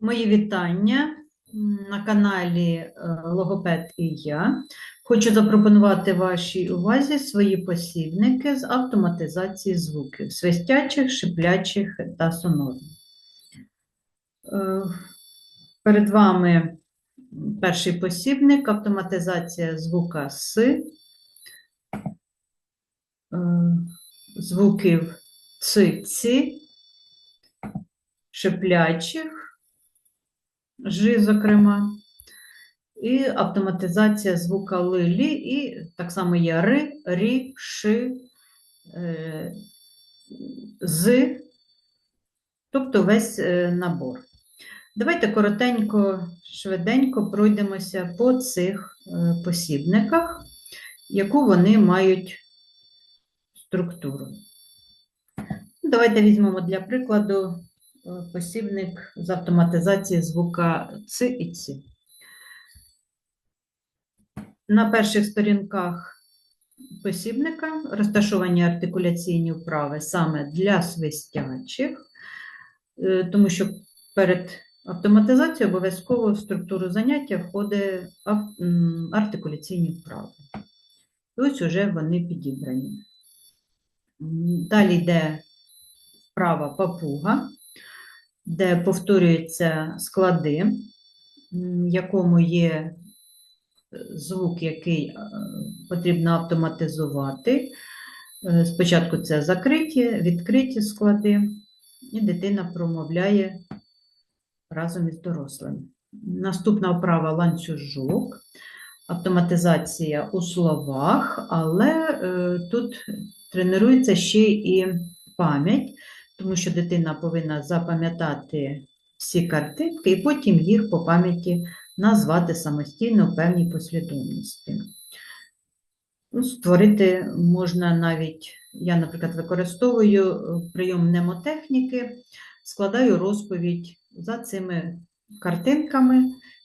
Мої вітання на каналі е, Логопед і я. Хочу запропонувати вашій увазі свої посібники з автоматизації звуків свистячих, шиплячих та сонорних. Е, Перед вами перший посібник автоматизація звука С, е, звуків ЦИ, ЦИ, шиплячих. Жи, зокрема, і автоматизація звука лилі, і так само є ри, рі, ши, е, з, тобто весь е, набор. Давайте коротенько, швиденько пройдемося по цих е, посібниках, яку вони мають структуру. Давайте візьмемо для прикладу посібник з автоматизації звука Ц і Ц. На перших сторінках посібника розташовані артикуляційні вправи саме для свистячих, е, тому що перед автоматизацією обов'язково в структуру заняття входить артикуляційні вправи. Ось уже вони підібрані. Далі йде вправа папуга, де повторюються склади, в якому є звук, який е, потрібно автоматизувати. Е, Спочатку це закриті, відкриті склади, і дитина промовляє разом із дорослим. Наступна вправа ланцюжок, автоматизація у словах, але е, тут тренується ще і пам'ять, тому що дитина повинна запам'ятати всі картинки і потім їх по пам'яті назвати самостійно в певній послідовності. Ну, Створити можна навіть, я, наприклад, використовую прийом мнемотехніки, складаю розповідь за цими картинками,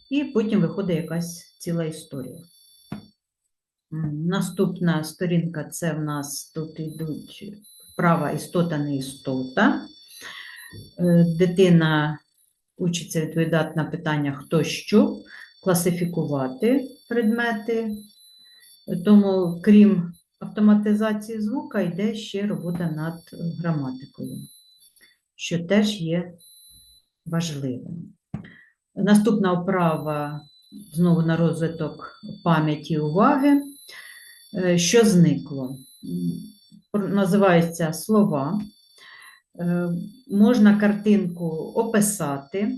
і потім виходить якась ціла історія. Наступна сторінка це в нас тут йдуть права істота, не істота. Е, Дитина учиться відповідати на питання хто що, класифікувати предмети. Тому, крім автоматизації звука, йде ще робота над граматикою, що теж є важливим. Наступна вправа знову на розвиток пам'яті і уваги. Е, Що зникло? Називаються слова. Е, Можна картинку описати,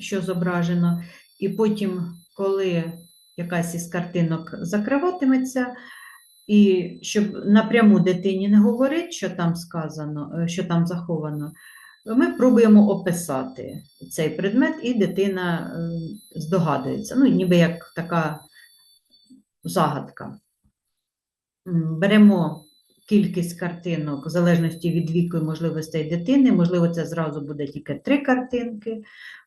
що зображено, і потім, коли якась із картинок закриватиметься, і щоб напряму дитині не говорити, що там сказано, е, що там заховано, ми пробуємо описати цей предмет, і дитина е, здогадується. Ну, ніби як така загадка. Беремо кількість картинок в залежності від віку і можливостей дитини. Можливо, це зразу буде тільки три картинки,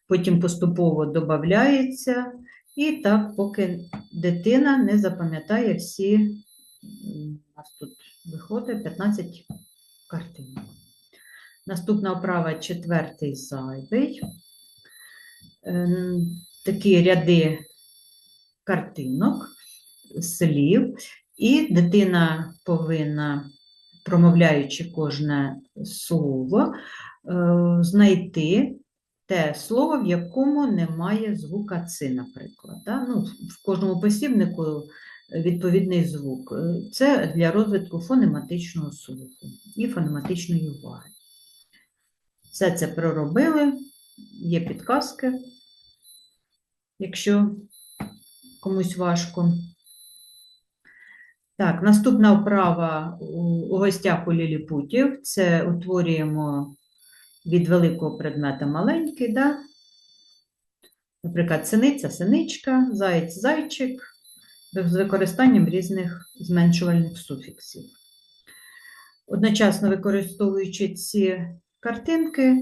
потім поступово додається, і так, поки дитина не запам'ятає всі, у нас тут виходить 15 картинок. Наступна вправа четвертий зайвий. Ем, Такі ряди картинок, слів, і дитина повинна, промовляючи кожне слово, е, знайти те слово, в якому немає звука «ци», наприклад. Ну, в кожному посібнику відповідний звук. Е, Це для розвитку фонематичного слуху і фонематичної уваги. Все це проробили, є підказки, якщо комусь важко. Так, наступна вправа у, гостях у ліліпутів. Це утворюємо від великого предмета маленький, да? наприклад, синиця, синичка, заєць, зайчик, з використанням різних зменшувальних суфіксів. Одночасно використовуючи ці картинки,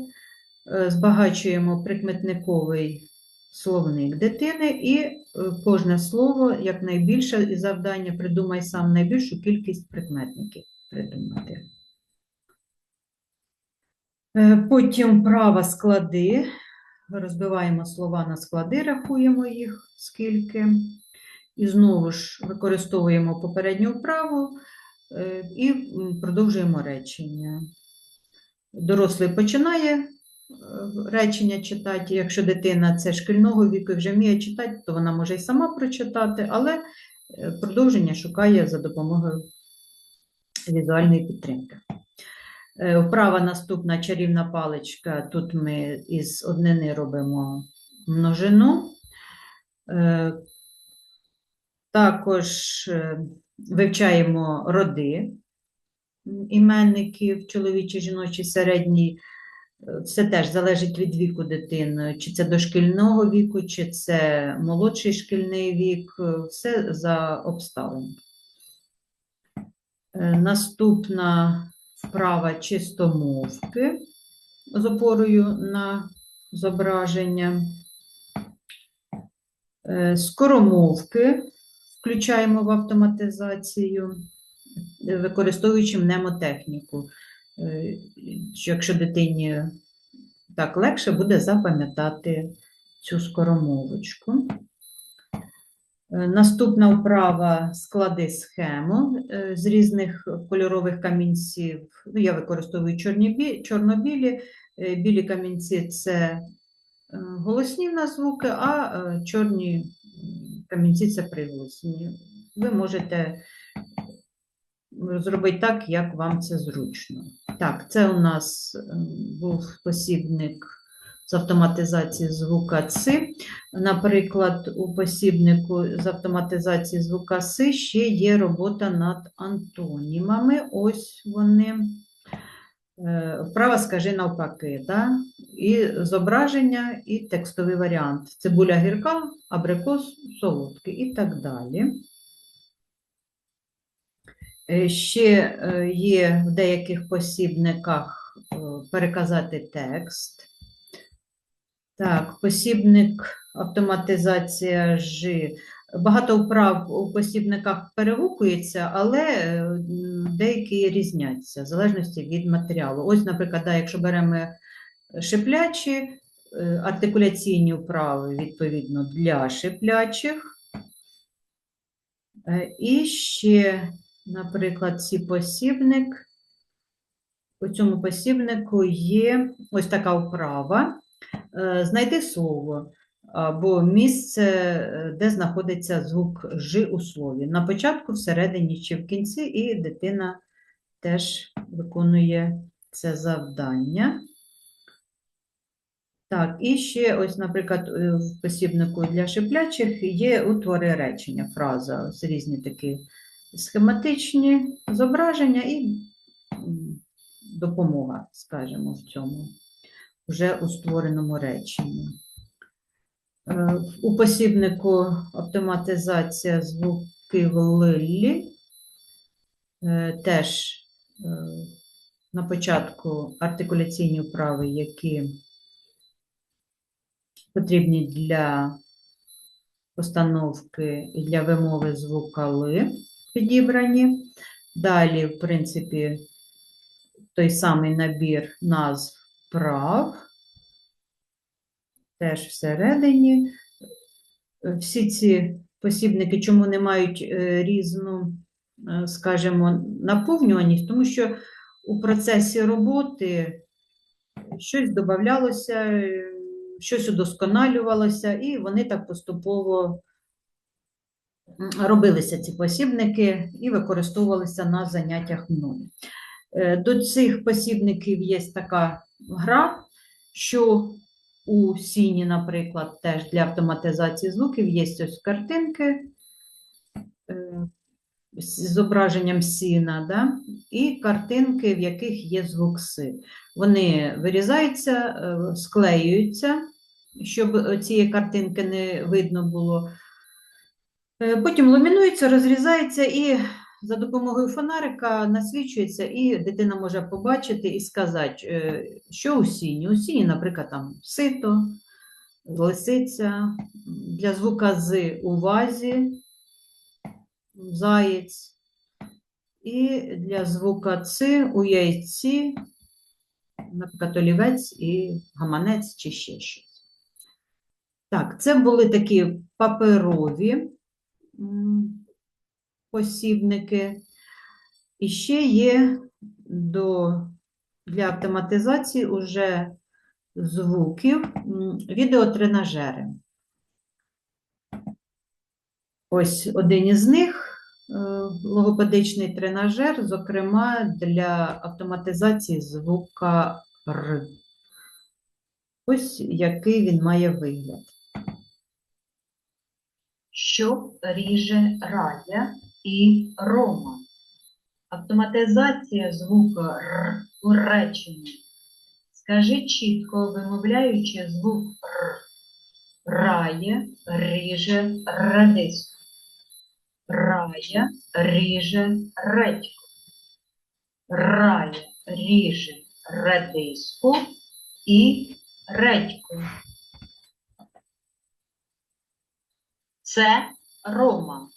е, збагачуємо прикметниковий словник дитини і е, кожне слово, якнайбільше і завдання, придумай сам найбільшу кількість прикметників придумати. Е, Потім права склади розбиваємо слова на склади, рахуємо їх скільки. І знову ж використовуємо попередню вправу е, і продовжуємо речення. Дорослий починає речення читати. Якщо дитина це шкільного віку вже вміє читати, то вона може й сама прочитати, але е, продовження шукає за допомогою візуальної підтримки. Е, Вправа наступна чарівна паличка. Тут ми із однини робимо множину. Е, Також вивчаємо роди іменників, чоловічий, жіночий, середній. Це теж залежить від віку дитини, чи це дошкільного віку, чи це молодший шкільний вік, все за обставин. Е, Наступна вправа чистомовки з опорою на зображення. Е, Скоромовки включаємо в автоматизацію, використовуючи мнемотехніку. Е, Якщо дитині так легше буде запам'ятати цю скоромовочку. Е, Наступна вправа склади схему е, з різних кольорових камінців. Ну, я використовую чорно-білі. Білі камінці це голосні в нас звуки, а чорні камінці це приголосні. Ви можете зробити так, як вам це зручно. Так, це у нас е, був посібник з автоматизації звука ЦИ. Наприклад, у посібнику з автоматизації звука С ще є робота над антонімами. Ось вони. Е, Вправа скажи навпаки, да? і зображення, і текстовий варіант. Цибуля гірка, абрикос солодкий і так далі. Е, Ще е, є в деяких посібниках е, переказати текст. Так, посібник автоматизація Ж. Багато вправ у посібниках перегукується, але деякі різняться в залежності від матеріалу. Ось, наприклад, да, якщо беремо шиплячі, артикуляційні вправи, відповідно, для шиплячих. І ще, наприклад, ці посібник. У цьому посібнику є ось така вправа. Е, Знайди слово або місце, е, де знаходиться звук Ж у слові. На початку, всередині чи в кінці, і дитина теж виконує це завдання. Так, і ще ось, наприклад, е, в посібнику для шиплячих є утвори речення, фраза, ось різні такі схематичні зображення і допомога, скажімо, в цьому вже у створеному реченні. Е, У посібнику автоматизація звуків Лиллі е, теж е, на початку артикуляційні вправи, які потрібні для постановки і для вимови звука Ли підібрані. Далі, в принципі, той самий набір назв прав, теж всередині. Всі ці посібники, чому не мають е, різну, е, скажімо, наповнюваність, тому що у процесі роботи щось додавалося, е, щось удосконалювалося, і вони так поступово робилися ці посібники і використовувалися на заняттях мною. Е, До цих посібників є така гра, що у Сіні, наприклад, теж для автоматизації звуків є ось картинки е, з зображенням сіна, да? і картинки, в яких є звук Си. Вони вирізаються, е, склеюються, щоб цієї картинки не видно було. Е, Потім ламінується, розрізається і за допомогою фонарика насвічується, і дитина може побачити і сказати, е, що у сіні. У сіні, наприклад, там сито, лисиця, для звука з у вазі, заєць, і для звука ц у яйці, наприклад, олівець і гаманець чи ще щось. Так, це були такі паперові посібники. І ще є до, для автоматизації уже звуків відеотренажери. Ось один із них е, логопедичний тренажер, зокрема для автоматизації звука Р. Ось який він має вигляд. Що ріже Радя і Рома. Автоматизація звука Р у реченні. Скажи чітко, вимовляючи звук Р. Рає, ріже, радисько. Рая, ріже, редько. Рає, ріже, радисько і редько. Це Рома.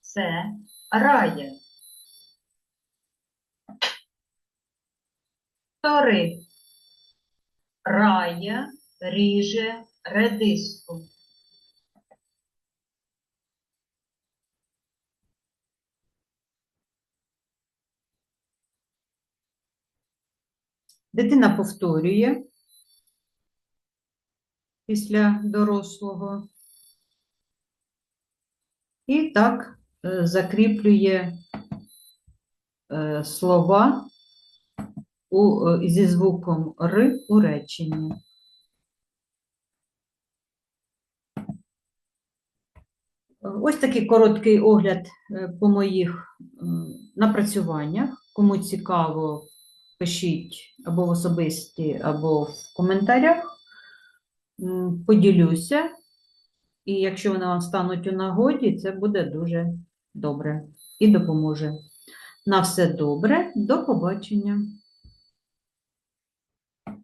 Це Рая. Тори. Рая ріже редиску. Дитина повторює після дорослого. І так е, закріплює е, слова у, е, зі звуком Р у реченні. Ось такий короткий огляд по моїх напрацюваннях. Кому цікаво, пишіть або в особисті, або в коментарях. Поділюся. І якщо вони вам стануть у нагоді, це буде дуже добре і допоможе. На все добре, до побачення.